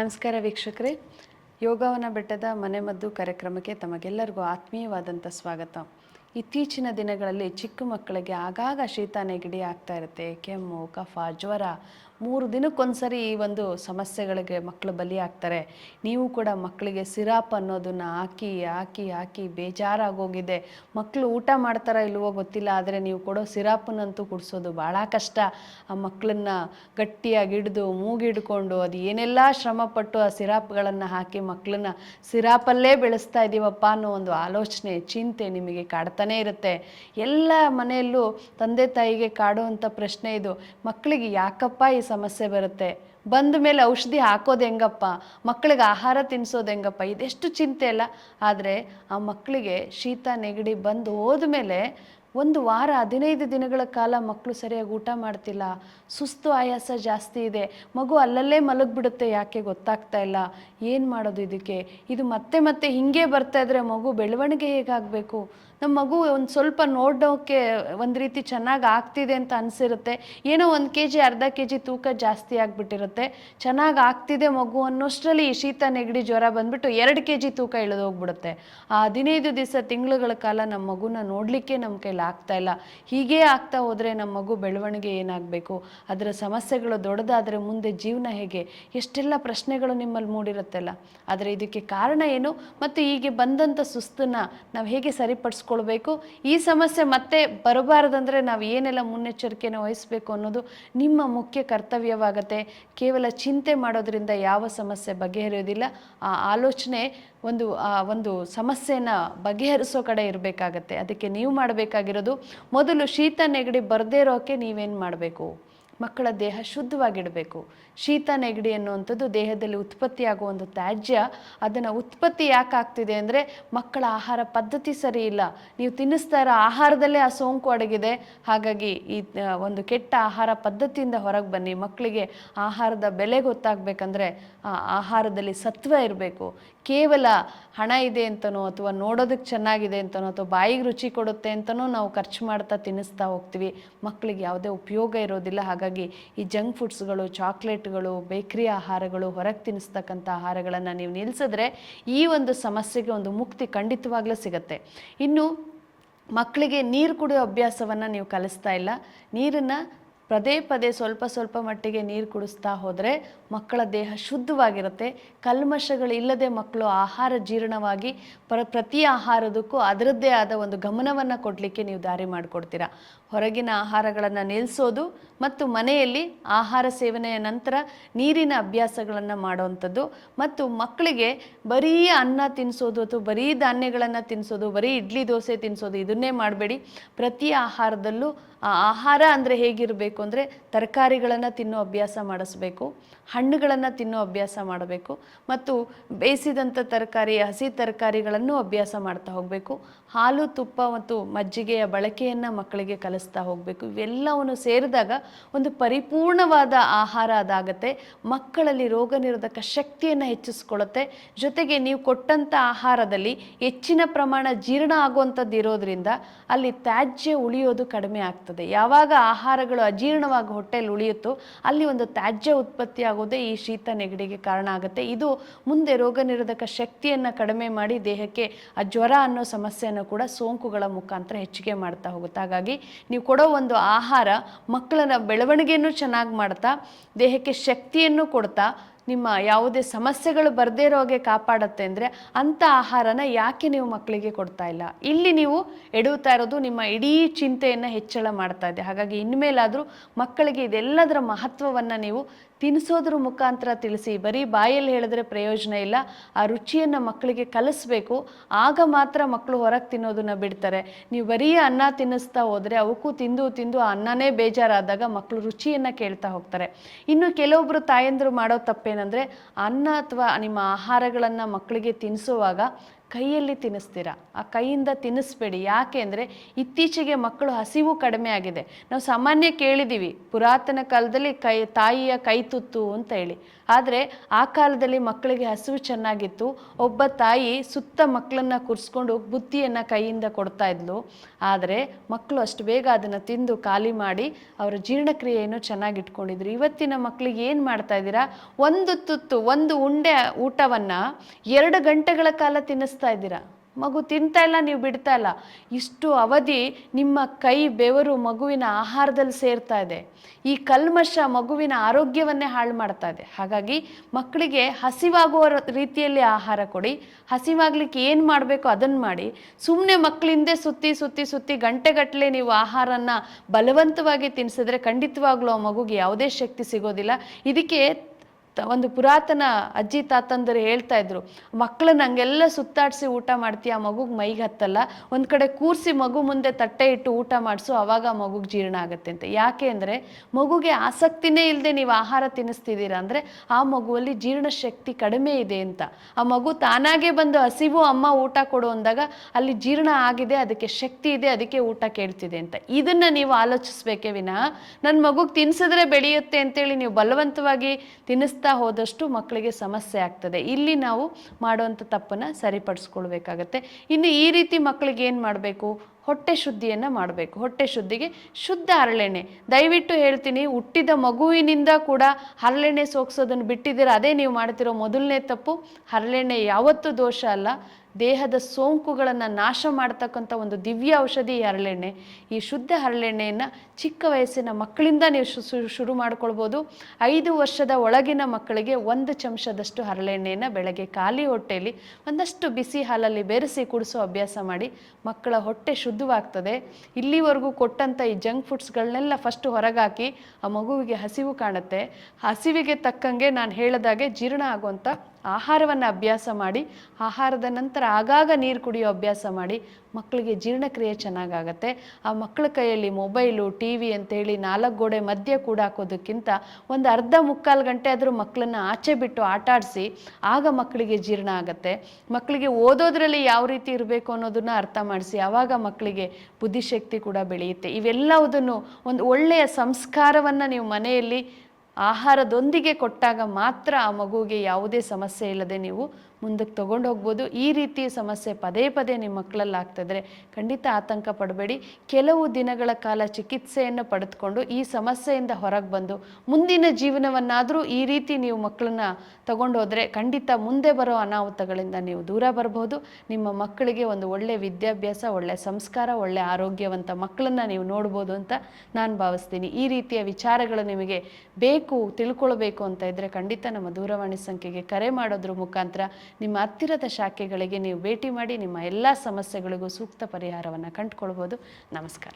ನಮಸ್ಕಾರ ವೀಕ್ಷಕರೇ. ಯೋಗವನ ಬೆಟ್ಟದ ಮನೆಮದ್ದು ಕಾರ್ಯಕ್ರಮಕ್ಕೆ ತಮಗೆಲ್ಲರಿಗೂ ಆತ್ಮೀಯವಾದಂಥ ಸ್ವಾಗತ. ಇತ್ತೀಚಿನ ದಿನಗಳಲ್ಲಿ ಚಿಕ್ಕ ಮಕ್ಕಳಿಗೆ ಆಗಾಗ ಶೀತ ನೆಗಡಿ ಆಗ್ತಾ ಇರುತ್ತೆ. ಕೆಮ್ಮು, ಕಫ, ಜ್ವರ ಮೂರು ದಿನಕ್ಕೊಂದ್ಸರಿ ಈ ಒಂದು ಸಮಸ್ಯೆಗಳಿಗೆ ಮಕ್ಕಳು ಬಲಿಯಾಗ್ತಾರೆ. ನೀವು ಕೂಡ ಮಕ್ಕಳಿಗೆ ಸಿರಾಪ್ ಅನ್ನೋದನ್ನು ಹಾಕಿ ಹಾಕಿ ಹಾಕಿ ಬೇಜಾರಾಗೋಗಿದೆ. ಮಕ್ಕಳು ಊಟ ಮಾಡ್ತಾರೋ ಇಲ್ವೋ ಗೊತ್ತಿಲ್ಲ, ಆದರೆ ನೀವು ಕೊಡೋ ಸಿರಾಪನ್ನಂತೂ ಕುಡಿಸೋದು ಭಾಳ ಕಷ್ಟ. ಆ ಮಕ್ಕಳನ್ನ ಗಟ್ಟಿಯಾಗಿ ಹಿಡಿದು, ಮೂಗಿಡ್ಕೊಂಡು, ಅದು ಏನೆಲ್ಲ ಶ್ರಮಪಟ್ಟು ಆ ಸಿರಾಪ್ಗಳನ್ನು ಹಾಕಿ ಮಕ್ಕಳನ್ನ ಸಿರಾಪಲ್ಲೇ ಬೆಳೆಸ್ತಾ ಇದ್ದೀವಪ್ಪ ಅನ್ನೋ ಒಂದು ಆಲೋಚನೆ, ಚಿಂತೆ ನಿಮಗೆ ಕಾಡ್ತಾನೇ ಇರುತ್ತೆ. ಎಲ್ಲ ಮನೆಯಲ್ಲೂ ತಂದೆ ತಾಯಿಗೆ ಕಾಡುವಂಥ ಪ್ರಶ್ನೆ ಇದು. ಮಕ್ಕಳಿಗೆ ಯಾಕಪ್ಪ ಈ ಸಮಸ್ಯೆ ಬರುತ್ತೆ. ಬಂದ ಮೇಲೆ ಔಷಧಿ ಹಾಕೋದು ಹೆಂಗಪ್ಪ? ಮಕ್ಕಳಿಗೆ ಆಹಾರ ತಿನ್ನಿಸೋದು ಹೆಂಗಪ್ಪ? ಇದೆಷ್ಟು ಚಿಂತೆ ಅಲ್ಲ? ಆದರೆ ಆ ಮಕ್ಕಳಿಗೆ ಶೀತ, ನೆಗಡಿ ಬಂದು ಹೋದ್ಮೇಲೆ ಒಂದು ವಾರ, ಹದಿನೈದು ದಿನಗಳ ಕಾಲ ಮಕ್ಕಳು ಸರಿಯಾಗಿ ಊಟ ಮಾಡ್ತಿಲ್ಲ. ಸುಸ್ತು ಆಯಾಸ ಜಾಸ್ತಿ ಇದೆ. ಮಗು ಅಲ್ಲಲ್ಲೇ ಮಲಗಿಬಿಡುತ್ತೆ, ಯಾಕೆ ಗೊತ್ತಾಗ್ತಾ ಇಲ್ಲ. ಏನು ಮಾಡೋದು ಇದಕ್ಕೆ? ಇದು ಮತ್ತೆ ಮತ್ತೆ ಹಿಂಗೆ ಬರ್ತಾ ಇದ್ರೆ ಮಗು ಬೆಳವಣಿಗೆ ಹೇಗಾಗಬೇಕು? ನಮ್ಮ ಮಗು ಒಂದು ಸ್ವಲ್ಪ ನೋಡೋಕ್ಕೆ ಒಂದು ರೀತಿ ಚೆನ್ನಾಗಿ ಆಗ್ತಿದೆ ಅಂತ ಅನಿಸಿರುತ್ತೆ. ಏನೋ ಒಂದು ಕೆ ಜಿ ಅರ್ಧ ಕೆ ಜಿ ತೂಕ ಜಾಸ್ತಿ ಆಗಿಬಿಟ್ಟಿರುತ್ತೆ. ಚೆನ್ನಾಗಿ ಆಗ್ತಿದೆ ಮಗು ಅನ್ನೋಷ್ಟರಲ್ಲಿ ಈ ಶೀತ ನೆಗಡಿ ಜ್ವರ ಬಂದ್ಬಿಟ್ಟು ಎರಡು ಕೆ ಜಿ ತೂಕ ಇಳಿದು ಹೋಗ್ಬಿಡುತ್ತೆ. ಆ ಹದಿನೈದು ದಿವಸ ತಿಂಗಳುಗಳ ಕಾಲ ನಮ್ಮ ಮಗುನ ನೋಡಲಿಕ್ಕೆ ನಮ್ಮ ಕೈಲಿ ಆಗ್ತಾ ಇಲ್ಲ. ಹೀಗೇ ಆಗ್ತಾ ಹೋದರೆ ನಮ್ಮ ಮಗು ಬೆಳವಣಿಗೆ ಏನಾಗಬೇಕು? ಅದರ ಸಮಸ್ಯೆಗಳು ದೊಡ್ಡದಾದರೆ ಮುಂದೆ ಜೀವನ ಹೇಗೆ? ಎಷ್ಟೆಲ್ಲ ಪ್ರಶ್ನೆಗಳು ನಿಮ್ಮಲ್ಲಿ ಮೂಡಿರುತ್ತಲ್ಲ. ಆದರೆ ಇದಕ್ಕೆ ಕಾರಣ ಏನು? ಮತ್ತು ಹೀಗೆ ಬಂದಂಥ ಸುಸ್ತನ್ನು ನಾವು ಹೇಗೆ ಸರಿಪಡಿಸ್ಕೊಳ್ಬೇಕು ಈ ಸಮಸ್ಯೆ ಮತ್ತೆ ಬರಬಾರದಂದರೆ ನಾವು ಏನೆಲ್ಲ ಮುನ್ನೆಚ್ಚರಿಕೆನ ವಹಿಸಬೇಕು ಅನ್ನೋದು ನಿಮ್ಮ ಮುಖ್ಯ ಕರ್ತವ್ಯವಾಗತ್ತೆ. ಕೇವಲ ಚಿಂತೆ ಮಾಡೋದ್ರಿಂದ ಯಾವ ಸಮಸ್ಯೆ ಬಗೆಹರಿಯೋದಿಲ್ಲ. ಆ ಆಲೋಚನೆ ಒಂದು, ಆ ಒಂದು ಸಮಸ್ಯೆನ ಬಗೆಹರಿಸೋ ಕಡೆ ಇರಬೇಕಾಗತ್ತೆ. ಅದಕ್ಕೆ ನೀವು ಮಾಡಬೇಕಾಗಿರೋದು ಮೊದಲು ಶೀತ ನೆಗಡಿ ಬರದೇ ಇರೋಕ್ಕೆ ನೀವೇನು ಮಾಡಬೇಕು? ಮಕ್ಕಳ ದೇಹ ಶುದ್ಧವಾಗಿಡಬೇಕು. ಶೀತ ನೆಗಡಿ ಅನ್ನುವಂಥದ್ದು ದೇಹದಲ್ಲಿ ಉತ್ಪತ್ತಿಯಾಗುವ ಒಂದು ತ್ಯಾಜ್ಯ, ಅದನ್ನು ಉತ್ಪತ್ತಿ ಯಾಕೆ ಆಗ್ತಿದೆ ಅಂದರೆ ಮಕ್ಕಳ ಆಹಾರ ಪದ್ಧತಿ ಸರಿ ಇಲ್ಲ. ನೀವು ತಿನ್ನಿಸ್ತಾ ಇರೋ ಆಹಾರದಲ್ಲೇ ಆ ಸೋಂಕು ಅಡಗಿದೆ. ಹಾಗಾಗಿ ಈ ಒಂದು ಕೆಟ್ಟ ಆಹಾರ ಪದ್ಧತಿಯಿಂದ ಹೊರಗೆ ಬನ್ನಿ. ಮಕ್ಕಳಿಗೆ ಆಹಾರದ ಬೆಲೆ ಗೊತ್ತಾಗಬೇಕಂದ್ರೆ, ಆ, ಆಹಾರದಲ್ಲಿ ಸತ್ವ ಇರಬೇಕು. ಕೇವಲ ಹಣ ಇದೆ ಅಂತನೋ ಅಥವಾ ನೋಡೋದಕ್ಕೆ ಚೆನ್ನಾಗಿದೆ ಅಂತನೋ ಅಥವಾ ಬಾಯಿಗೆ ರುಚಿ ಕೊಡುತ್ತೆ ಅಂತನೋ ನಾವು ಖರ್ಚು ಮಾಡ್ತಾ ತಿನ್ನಿಸ್ತಾ ಹೋಗ್ತೀವಿ. ಮಕ್ಕಳಿಗೆ ಯಾವುದೇ ಉಪಯೋಗ ಇರೋದಿಲ್ಲ. ಹಾಗಾಗಿ ಈ ಜಂಕ್ ಫುಡ್ಸ್ಗಳು, ಚಾಕ್ಲೇಟ್ಗಳು, ಬೇಕ್ರಿ ಆಹಾರಗಳು, ಹೊರಗೆ ತಿನ್ನಿಸ್ತಕ್ಕಂಥ ಆಹಾರಗಳನ್ನು ನೀವು ನಿಲ್ಲಿಸಿದ್ರೆ ಈ ಒಂದು ಸಮಸ್ಯೆಗೆ ಒಂದು ಮುಕ್ತಿ ಖಂಡಿತವಾಗ್ಲೂ ಸಿಗುತ್ತೆ. ಇನ್ನು ಮಕ್ಕಳಿಗೆ ನೀರು ಕುಡಿಯೋ ಅಭ್ಯಾಸವನ್ನು ನೀವು ಕಲಿಸ್ತಾ ಇಲ್ಲ. ನೀರನ್ನು ಪದೇ ಪದೇ ಸ್ವಲ್ಪ ಸ್ವಲ್ಪ ಮಟ್ಟಿಗೆ ನೀರು ಕುಡಿಸ್ತಾ ಹೋದರೆ ಮಕ್ಕಳ ದೇಹ ಶುದ್ಧವಾಗಿರುತ್ತೆ. ಕಲ್ಮಶಗಳು ಇಲ್ಲದೆ ಮಕ್ಕಳು ಆಹಾರ ಜೀರ್ಣವಾಗಿ ಪ್ರ, ಪ್ರತಿ ಆಹಾರದಕ್ಕೂ ಅದರದ್ದೇ ಆದ ಒಂದು ಗಮನವನ್ನು ಕೊಡಲಿಕ್ಕೆ ನೀವು ದಾರಿ ಮಾಡಿಕೊಡ್ತೀರಾ. ಹೊರಗಿನ ಆಹಾರಗಳನ್ನು ನಿಲ್ಲಿಸೋದು ಮತ್ತು ಮನೆಯಲ್ಲಿ ಆಹಾರ ಸೇವನೆಯ ನಂತರ ನೀರಿನ ಅಭ್ಯಾಸಗಳನ್ನು ಮಾಡುವಂಥದ್ದು ಮತ್ತು ಮಕ್ಕಳಿಗೆ ಬರೀ ಅನ್ನ ತಿನ್ನಿಸೋದು ಅಥವಾ ಬರೀ ಧಾನ್ಯಗಳನ್ನು ತಿನ್ನಿಸೋದು ಬರೀ ಇಡ್ಲಿ ದೋಸೆ ತಿನ್ನಿಸೋದು ಇದನ್ನೇ ಮಾಡಬೇಡಿ. ಪ್ರತಿ ಆಹಾರದಲ್ಲೂ ಆಹಾರ ಅಂದರೆ ಹೇಗಿರಬೇಕು ಅಂದರೆ ತರಕಾರಿಗಳನ್ನು ತಿನ್ನೋ ಅಭ್ಯಾಸ ಮಾಡಿಸ್ಬೇಕು, ಹಣ್ಣುಗಳನ್ನು ತಿನ್ನೋ ಅಭ್ಯಾಸ ಮಾಡಬೇಕು ಮತ್ತು ಬೇಯಿಸಿದಂಥ ತರಕಾರಿ, ಹಸಿ ತರಕಾರಿಗಳನ್ನು ಅಭ್ಯಾಸ ಮಾಡ್ತಾ ಹೋಗಬೇಕು. ಹಾಲು, ತುಪ್ಪ ಮತ್ತು ಮಜ್ಜಿಗೆಯ ಬಳಕೆಯನ್ನು ಮಕ್ಕಳಿಗೆ ಕಲಿಸ್ತಾ ಹೋಗಬೇಕು. ಇವೆಲ್ಲವನ್ನು ಸೇರಿದಾಗ ಒಂದು ಪರಿಪೂರ್ಣವಾದ ಆಹಾರ ಅದಾಗತ್ತೆ. ಮಕ್ಕಳಲ್ಲಿ ರೋಗ ನಿರೋಧಕ ಶಕ್ತಿಯನ್ನು ಹೆಚ್ಚಿಸ್ಕೊಳ್ಳುತ್ತೆ ಜೊತೆಗೆ ನೀವು ಕೊಟ್ಟಂಥ ಆಹಾರದಲ್ಲಿ ಹೆಚ್ಚಿನ ಪ್ರಮಾಣ ಜೀರ್ಣ ಆಗುವಂಥದ್ದು ಇರೋದ್ರಿಂದ ಅಲ್ಲಿ ತ್ಯಾಜ್ಯ ಉಳಿಯೋದು ಕಡಿಮೆ ಆಗ್ತದೆ. ಯಾವಾಗ ಆಹಾರಗಳು ಅಜೀರ್ಣವಾಗಿ ಹೊಟ್ಟೆಯಲ್ಲಿ ಉಳಿಯುತ್ತೋ ಅಲ್ಲಿ ಒಂದು ತ್ಯಾಜ್ಯ ಉತ್ಪತ್ತಿ ಆಗೋದೇ ಈ ಶೀತ ನೆಗಡಿಗೆ ಕಾರಣ ಆಗುತ್ತೆ. ಇದು ಮುಂದೆ ರೋಗ ನಿರೋಧಕ ಶಕ್ತಿಯನ್ನು ಕಡಿಮೆ ಮಾಡಿ ದೇಹಕ್ಕೆ ಆ ಜ್ವರ ಅನ್ನೋ ಸಮಸ್ಯೆಯನ್ನು ಕೂಡ ಸೋಂಕುಗಳ ಮುಖಾಂತರ ಹೆಚ್ಚಿಗೆ ಮಾಡ್ತಾ ಹೋಗುತ್ತೆ. ಹಾಗಾಗಿ ನೀವು ಕೊಡೋ ಒಂದು ಆಹಾರ ಮಕ್ಕಳನ್ನ ಬೆಳವಣಿಗೆಯನ್ನು ಚೆನ್ನಾಗಿ ಮಾಡ್ತಾ ದೇಹಕ್ಕೆ ಶಕ್ತಿಯನ್ನು ಕೊಡ್ತಾ ನಿಮ್ಮ ಯಾವುದೇ ಸಮಸ್ಯೆಗಳು ಬರದೇ ಇರೋಗೆ ಕಾಪಾಡುತ್ತೆ ಅಂದರೆ ಅಂಥ ಆಹಾರನ ಯಾಕೆ ನೀವು ಮಕ್ಕಳಿಗೆ ಕೊಡ್ತಾ ಇಲ್ಲ? ಇಲ್ಲಿ ನೀವು ಎಡುತ್ತಾ ಇರೋದು ನಿಮ್ಮ ಇಡೀ ಚಿಂತೆಯನ್ನು ಹೆಚ್ಚಳ ಮಾಡ್ತಾ ಇದೆ. ಹಾಗಾಗಿ ಇನ್ಮೇಲಾದರೂ ಮಕ್ಕಳಿಗೆ ಇದೆಲ್ಲದರ ಮಹತ್ವವನ್ನು ನೀವು ತಿನ್ನಿಸೋದ್ರ ಮುಖಾಂತರ ತಿಳಿಸಿ. ಬರೀ ಬಾಯಲ್ಲಿ ಹೇಳಿದ್ರೆ ಪ್ರಯೋಜನ ಇಲ್ಲ. ಆ ರುಚಿಯನ್ನು ಮಕ್ಕಳಿಗೆ ಕಲಿಸ್ಬೇಕು. ಆಗ ಮಾತ್ರ ಮಕ್ಕಳು ಹೊರಗೆ ತಿನ್ನೋದನ್ನ ಬಿಡ್ತಾರೆ. ನೀವು ಬರೀ ಅನ್ನ ತಿನ್ನಿಸ್ತಾ ಹೋದರೆ ಅವಕ್ಕೂ ತಿಂದು ತಿಂದು ಆ ಅನ್ನನೇ ಬೇಜಾರಾದಾಗ ಮಕ್ಕಳು ರುಚಿಯನ್ನು ಕೇಳ್ತಾ ಹೋಗ್ತಾರೆ. ಇನ್ನು ಕೆಲವೊಬ್ಬರು ತಾಯಂದರು ಮಾಡೋ ತಪ್ಪೇನೆಂದರೆ ಅನ್ನ ಅಥವಾ ನಿಮ್ಮ ಆಹಾರಗಳನ್ನು ಮಕ್ಕಳಿಗೆ ತಿನ್ನಿಸುವಾಗ ಕೈಯಲ್ಲಿ ತಿನ್ನಿಸ್ತೀರಾ? ಆ ಕೈಯಿಂದ ತಿನ್ನಿಸ್ಬೇಡಿ. ಯಾಕೆ ಅಂದರೆ ಇತ್ತೀಚೆಗೆ ಮಕ್ಕಳು ಹಸಿವು ಕಡಿಮೆ ಆಗಿದೆ. ನಾವು ಸಾಮಾನ್ಯ ಕೇಳಿದ್ದೀವಿ ಪುರಾತನ ಕಾಲದಲ್ಲಿ ಕೈ, ತಾಯಿಯ ಕೈ ತುತ್ತು ಅಂತ ಹೇಳಿ. ಆದರೆ ಆ ಕಾಲದಲ್ಲಿ ಮಕ್ಕಳಿಗೆ ಹಸಿವು ಚೆನ್ನಾಗಿತ್ತು. ಒಬ್ಬ ತಾಯಿ ಸುತ್ತ ಮಕ್ಕಳನ್ನು ಕುರಿಸ್ಕೊಂಡು ಬುತ್ತಿಯನ್ನು ಕೈಯಿಂದ ಕೊಡ್ತಾ ಇದ್ಲು. ಆದರೆ ಮಕ್ಕಳು ಅಷ್ಟು ಬೇಗ ಅದನ್ನು ತಿಂದು ಖಾಲಿ ಮಾಡಿ ಅವರ ಜೀರ್ಣಕ್ರಿಯೆಯನ್ನು ಚೆನ್ನಾಗಿ ಇಟ್ಕೊಂಡಿದ್ರು ಇವತ್ತಿನ ಮಕ್ಕಳಿಗೆ ಏನು ಮಾಡ್ತಾ ಇದ್ದೀರಾ? ಒಂದು ತುತ್ತು, ಒಂದು ಉಂಡೆ ಊಟವನ್ನು ಎರಡು ಗಂಟೆಗಳ ಕಾಲ ತಿನ್ನಿಸ್ತಾ ಇದ್ದೀರಾ? ಮಗು ತಿಂತಾ ಇಲ್ಲ, ನೀವು ಬಿಡ್ತಾ ಇಲ್ಲ. ಇಷ್ಟು ಅವಧಿ ನಿಮ್ಮ ಕೈ, ಬೆವರು ಮಗುವಿನ ಆಹಾರದಲ್ಲಿ ಸೇರ್ತಾ ಇದೆ. ಈ ಕಲ್ಮಶ ಮಗುವಿನ ಆರೋಗ್ಯವನ್ನೇ ಹಾಳು ಮಾಡ್ತಾ ಇದೆ. ಹಾಗಾಗಿ ಮಕ್ಕಳಿಗೆ ಹಸಿವಾಗುವ ರೀತಿಯಲ್ಲಿ ಆಹಾರ ಕೊಡಿ. ಹಸಿವಾಗ್ಲಿಕ್ಕೆ ಏನು ಮಾಡಬೇಕು ಅದನ್ನು ಮಾಡಿ. ಸುಮ್ಮನೆ ಮಕ್ಕಳಿಂದೆ ಸುತ್ತಿ ಸುತ್ತಿ ಸುತ್ತಿ ಗಂಟೆಗಟ್ಟಲೆ ನೀವು ಆಹಾರನ ಬಲವಂತವಾಗಿ ತಿನ್ನಿಸಿದ್ರೆ ಖಂಡಿತವಾಗ್ಲೂ ಆ ಮಗುಗೆ ಯಾವುದೇ ಶಕ್ತಿ ಸಿಗೋದಿಲ್ಲ. ಇದಕ್ಕೆ ಒಂದು ಪುರಾತನ ಅಜ್ಜಿ ತಾತಂದರು ಹೇಳ್ತಾ ಇದ್ರು ಮಕ್ಕಳನ್ನ ಹಂಗೆಲ್ಲ ಸುತ್ತಾಡಿಸಿ ಊಟ ಮಾಡ್ತೀಯ? ಆ ಮಗುಗೆ ಮೈಗೆ ಹತ್ತಲ್ಲ. ಒಂದು ಕಡೆ ಕೂರಿಸಿ ಮಗು ಮುಂದೆ ತಟ್ಟೆ ಇಟ್ಟು ಊಟ ಮಾಡಿಸು, ಅವಾಗ ಮಗುಗೆ ಜೀರ್ಣ ಆಗುತ್ತೆ ಅಂತ. ಯಾಕೆ ಅಂದರೆ, ಮಗುಗೆ ಆಸಕ್ತಿನೇ ಇಲ್ಲದೆ ನೀವು ಆಹಾರ ತಿನ್ನಿಸ್ತಿದ್ದೀರ ಅಂದರೆ, ಆ ಮಗುವಲ್ಲಿ ಜೀರ್ಣಶಕ್ತಿ ಕಡಿಮೆ ಇದೆ ಅಂತ. ಆ ಮಗು ತಾನಾಗೆ ಬಂದು ಹಸಿವು, ಅಮ್ಮ ಊಟ ಕೊಡು ಅಂದಾಗ, ಅಲ್ಲಿ ಜೀರ್ಣ ಆಗಿದೆ, ಅದಕ್ಕೆ ಶಕ್ತಿ ಇದೆ, ಅದಕ್ಕೆ ಊಟ ಕೇಳ್ತಿದೆ ಅಂತ. ಇದನ್ನ ನೀವು ಆಲೋಚಿಸ್ಬೇಕೇ ವಿನಃ ನನ್ನ ಮಗುಗೆ ತಿನ್ಸಿದ್ರೆ ಬೆಳೆಯುತ್ತೆ ಅಂತೇಳಿ ನೀವು ಬಲವಂತವಾಗಿ ತಿನ್ನಿಸ್ತಾ ಹೋದಷ್ಟು ಮಕ್ಕಳಿಗೆ ಸಮಸ್ಯೆ ಆಗ್ತದೆ. ಇಲ್ಲಿ ನಾವು ಮಾಡುವಂಥ ತಪ್ಪನ್ನು ಸರಿಪಡಿಸ್ಕೊಳ್ಬೇಕಾಗತ್ತೆ. ಇನ್ನು ಈ ರೀತಿ ಮಕ್ಕಳಿಗೆ ಏನು ಮಾಡಬೇಕು? ಹೊಟ್ಟೆ ಶುದ್ಧಿಯನ್ನು ಮಾಡಬೇಕು. ಹೊಟ್ಟೆ ಶುದ್ಧಿಗೆ ಶುದ್ಧ ಹರಳೆಣ್ಣೆ. ದಯವಿಟ್ಟು ಹೇಳ್ತೀನಿ, ಹುಟ್ಟಿದ ಮಗುವಿನಿಂದ ಕೂಡ ಹರಳೆಣ್ಣೆ ಸೋಕ್ಸೋದನ್ನು ಬಿಟ್ಟಿದ್ದೀರ? ಅದೇ ನೀವು ಮಾಡ್ತಿರೋ ಮೊದಲನೇ ತಪ್ಪು. ಹರಳೆಣ್ಣೆ ಯಾವತ್ತೂ ದೋಷ ಅಲ್ಲ. ದೇಹದ ಸೋಂಕುಗಳನ್ನು ನಾಶ ಮಾಡ್ತಕ್ಕಂಥ ಒಂದು ದಿವ್ಯ ಔಷಧಿ ಹರಳೆಣ್ಣೆ. ಈ ಶುದ್ಧ ಹರಳೆಣ್ಣೆಯನ್ನು ಚಿಕ್ಕ ವಯಸ್ಸಿನ ಮಕ್ಕಳಿಂದ ನೀವು ಶುರು ಮಾಡ್ಕೊಳ್ಬೋದು. ಐದು ವರ್ಷದ ಒಳಗಿನ ಮಕ್ಕಳಿಗೆ ಒಂದು ಚಮಚದಷ್ಟು ಹರಳೆಣ್ಣೆಯನ್ನು ಬೆಳಗ್ಗೆ ಖಾಲಿ ಹೊಟ್ಟೆಯಲ್ಲಿ ಒಂದಷ್ಟು ಬಿಸಿ ಹಾಲಲ್ಲಿ ಬೆರೆಸಿ ಕುಡಿಸೋ ಅಭ್ಯಾಸ ಮಾಡಿ ಮಕ್ಕಳ ಹೊಟ್ಟೆ ಶುದ್ಧವಾಗ್ತದೆ. ಇಲ್ಲಿವರೆಗೂ ಕೊಟ್ಟಂಥ ಈ ಜಂಕ್ ಫುಡ್ಸ್ಗಳನ್ನೆಲ್ಲ ಫಸ್ಟ್ ಹೊರಗಾಕಿ ಆ ಮಗುವಿಗೆ ಹಸಿವು ಕಾಣುತ್ತೆ. ಹಸಿವಿಗೆ ತಕ್ಕಂಗೆ ನಾನು ಹೇಳಿದಾಗೆ ಜೀರ್ಣ ಆಗುವಂಥ ಆಹಾರವನ್ನು ಅಭ್ಯಾಸ ಮಾಡಿ, ಆಹಾರದ ನಂತರ ಆಗಾಗ ನೀರು ಕುಡಿಯೋ ಅಭ್ಯಾಸ ಮಾಡಿ ಮಕ್ಕಳಿಗೆ ಜೀರ್ಣಕ್ರಿಯೆ ಚೆನ್ನಾಗಾಗತ್ತೆ. ಆ ಮಕ್ಕಳ ಕೈಯಲ್ಲಿ ಮೊಬೈಲು ಟಿ ವಿ ಅಂತೇಳಿ ನಾಲ್ಕು ಗೋಡೆ ಮಧ್ಯೆ ಕೂಡ ಹಾಕೋದಕ್ಕಿಂತ ಒಂದು ಅರ್ಧ ಮುಕ್ಕಾಲು ಗಂಟೆ ಆದರೂ ಮಕ್ಕಳನ್ನ ಆಚೆ ಬಿಟ್ಟು ಆಟ ಆಡಿಸಿ ಆಗ ಮಕ್ಕಳಿಗೆ ಜೀರ್ಣ ಆಗುತ್ತೆ. ಮಕ್ಕಳಿಗೆ ಓದೋದ್ರಲ್ಲಿ ಯಾವ ರೀತಿ ಇರಬೇಕು ಅನ್ನೋದನ್ನು ಅರ್ಥ ಮಾಡಿಸಿ ಆವಾಗ ಮಕ್ಕಳಿಗೆ ಬುದ್ಧಿಶಕ್ತಿ ಕೂಡ ಬೆಳೆಯುತ್ತೆ. ಇವೆಲ್ಲವುದನ್ನು ಒಂದು ಒಳ್ಳೆಯ ಸಂಸ್ಕಾರವನ್ನು ನೀವು ಮನೆಯಲ್ಲಿ ಆಹಾರದೊಂದಿಗೆ ಕೊಟ್ಟಾಗ ಮಾತ್ರ ಆ ಮಗುವಿಗೆ ಯಾವುದೇ ಸಮಸ್ಯೆ ಇಲ್ಲದೆ ನೀವು ಮುಂದಕ್ಕೆ ತಗೊಂಡು ಹೋಗ್ಬೋದು. ಈ ರೀತಿ ಸಮಸ್ಯೆ ಪದೇ ಪದೇ ನಿಮ್ಮ ಮಕ್ಕಳಲ್ಲಿ ಆಗ್ತಿದ್ರೆ ಖಂಡಿತ ಆತಂಕ ಪಡಬೇಡಿ. ಕೆಲವು ದಿನಗಳ ಕಾಲ ಚಿಕಿತ್ಸೆಯನ್ನು ಪಡೆದುಕೊಂಡು ಈ ಸಮಸ್ಯೆಯಿಂದ ಹೊರಗೆ ಬಂದು ಮುಂದಿನ ಜೀವನವನ್ನಾದರೂ ಈ ರೀತಿ ನೀವು ಮಕ್ಕಳನ್ನ ಹೋದರೆ ಖಂಡಿತ ಮುಂದೆ ಬರೋ ಅನಾಹುತಗಳಿಂದ ನೀವು ದೂರ ಬರಬಹುದು ನಿಮ್ಮ ಮಕ್ಕಳಿಗೆ ಒಂದು ಒಳ್ಳೆಯ ವಿದ್ಯಾಭ್ಯಾಸ ಒಳ್ಳೆಯ ಸಂಸ್ಕಾರ ಒಳ್ಳೆಯ ಆರೋಗ್ಯವಂತ ಮಕ್ಕಳನ್ನು ನೀವು ನೋಡ್ಬೋದು ಅಂತ ನಾನು ಭಾವಿಸ್ತೀನಿ. ಈ ರೀತಿಯ ವಿಚಾರಗಳು ನಿಮಗೆ ಬೇಕು ತಿಳ್ಕೊಳ್ಬೇಕು ಅಂತ ಇದ್ದರೆ ಖಂಡಿತ ನಮ್ಮ ದೂರವಾಣಿ ಸಂಖ್ಯೆಗೆ ಕರೆ ಮಾಡೋದ್ರ ಮುಖಾಂತರ ನಿಮ್ಮ ಹತ್ತಿರದ ಶಾಖೆಗಳಿಗೆ ನೀವು ಭೇಟಿ ಮಾಡಿ ನಿಮ್ಮ ಎಲ್ಲ ಸಮಸ್ಯೆಗಳಿಗೂ ಸೂಕ್ತ ಪರಿಹಾರವನ್ನು ಕಂಡುಕೊಳ್ಬೋದು. ನಮಸ್ಕಾರ.